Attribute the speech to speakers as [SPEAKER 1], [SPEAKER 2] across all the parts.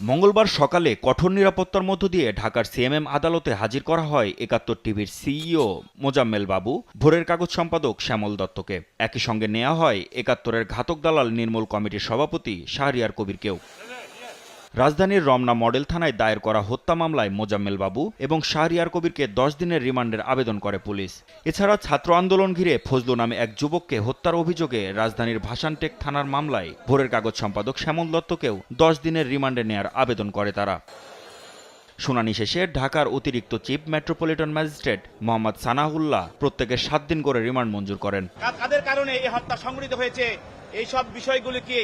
[SPEAKER 1] মঙ্গলবার সকালে কঠোর নিরাপত্তার মধ্য দিয়ে ঢাকার সিএমএম আদালতে হাজির করা হয় একাত্তর টিভির সিইও মোজাম্মেল বাবু, ভোরের কাগজ সম্পাদক শ্যামল দত্তকে। একই সঙ্গে নেওয়া হয় একাত্তরের ঘাতক দালাল নির্মূল কমিটির সভাপতি শাহরিয়ার কবিরকেও। রাজধানীর রমনা মডেল থানায় দায়ের করা হত্যা মামলায় মোজাম্মেল বাবু এবং শাহরিয়ার কবিরকে দশ দিনের রিমান্ডের আবেদন করে পুলিশ। এছাড়া ছাত্র আন্দোলন ঘিরে ফজলু নামে এক যুবককে হত্যার অভিযোগে রাজধানীর ভাসানটেক থানার মামলায় ভোরের কাগজ সম্পাদক শ্যামল দত্তকেও দশ দিনের রিমান্ডে নেয়ার আবেদন করে তারা। শুনানি শেষে ঢাকার অতিরিক্ত chief metropolitan magistrate Mohammad Sanaullah প্রত্যেকে সাত দিন করে রিমান্ড মঞ্জুর করেন।
[SPEAKER 2] কাদের কারণে এই হত্যা সংঘটিত হয়েছে। এই সব বিষয়গুলিকে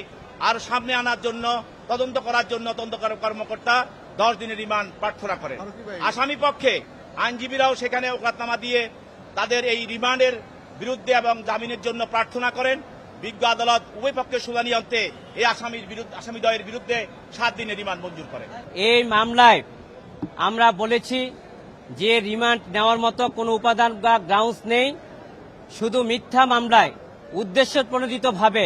[SPEAKER 2] আর সামনে আনার জন্য তদন্ত করার জন্য তদন্তকারী কর্মকর্তা দশ দিনের রিমান্ড প্রার্থনা করেন। আসামি পক্ষে আইনজীবীরাও সেখানে ওকাতনামা দিয়ে তাদের এই রিমান্ডের বিরুদ্ধে এবং জামিনের জন্য প্রার্থনা করেন। বিজ্ঞ আদালত উভয় পক্ষের শুনানি অন্তে এই আসামির বিরুদ্ধে আসামি দ্বয়ের বিরুদ্ধে সাত দিনের রিমান্ড মঞ্জুর করেন।
[SPEAKER 3] এই মামলায় আমরা বলেছি যে রিমান্ড নেওয়ার মতো কোনো উপাদান বা গ্রাউন্ডস নেই। শুধু মিথ্যা মামলায় উদ্দেশ্য প্রণোদিতভাবে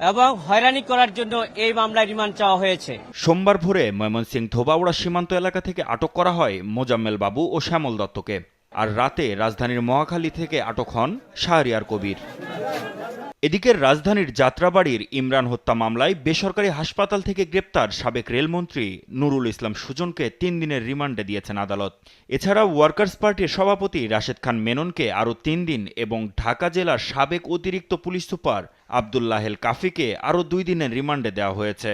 [SPEAKER 3] এবং হয়রানি করার জন্য এই মামলায় রিমান্ড চাওয়া হয়েছে।
[SPEAKER 1] সোমবার ভোরে ময়মনসিংহ ধোবাউড়া সীমান্ত এলাকা থেকে আটক করা হয় মোজাম্মেল বাবু ও শ্যামল দত্তকে। আর রাতে রাজধানীর মহাখালী থেকে আটক হন শাহরিয়ার কবির। এদিকে রাজধানীর যাত্রাবাড়ির ইমরান হত্যা মামলায় বেসরকারি হাসপাতাল থেকে গ্রেপ্তার সাবেক রেলমন্ত্রী নুরুল ইসলাম সুজনকে তিন দিনের রিমান্ডে দিয়েছেন আদালত। এছাড়া ওয়ার্কার্স পার্টির সভাপতি রাশেদ খান মেননকে আরও তিন দিন এবং ঢাকা জেলার সাবেক অতিরিক্ত পুলিশ সুপার আবদুল্লাহেল কাফিকে আরও দুই দিনের রিমান্ডে দেওয়া হয়েছে।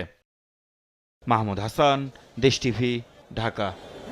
[SPEAKER 1] মাহমুদ হাসান, দেশ টিভি, ঢাকা।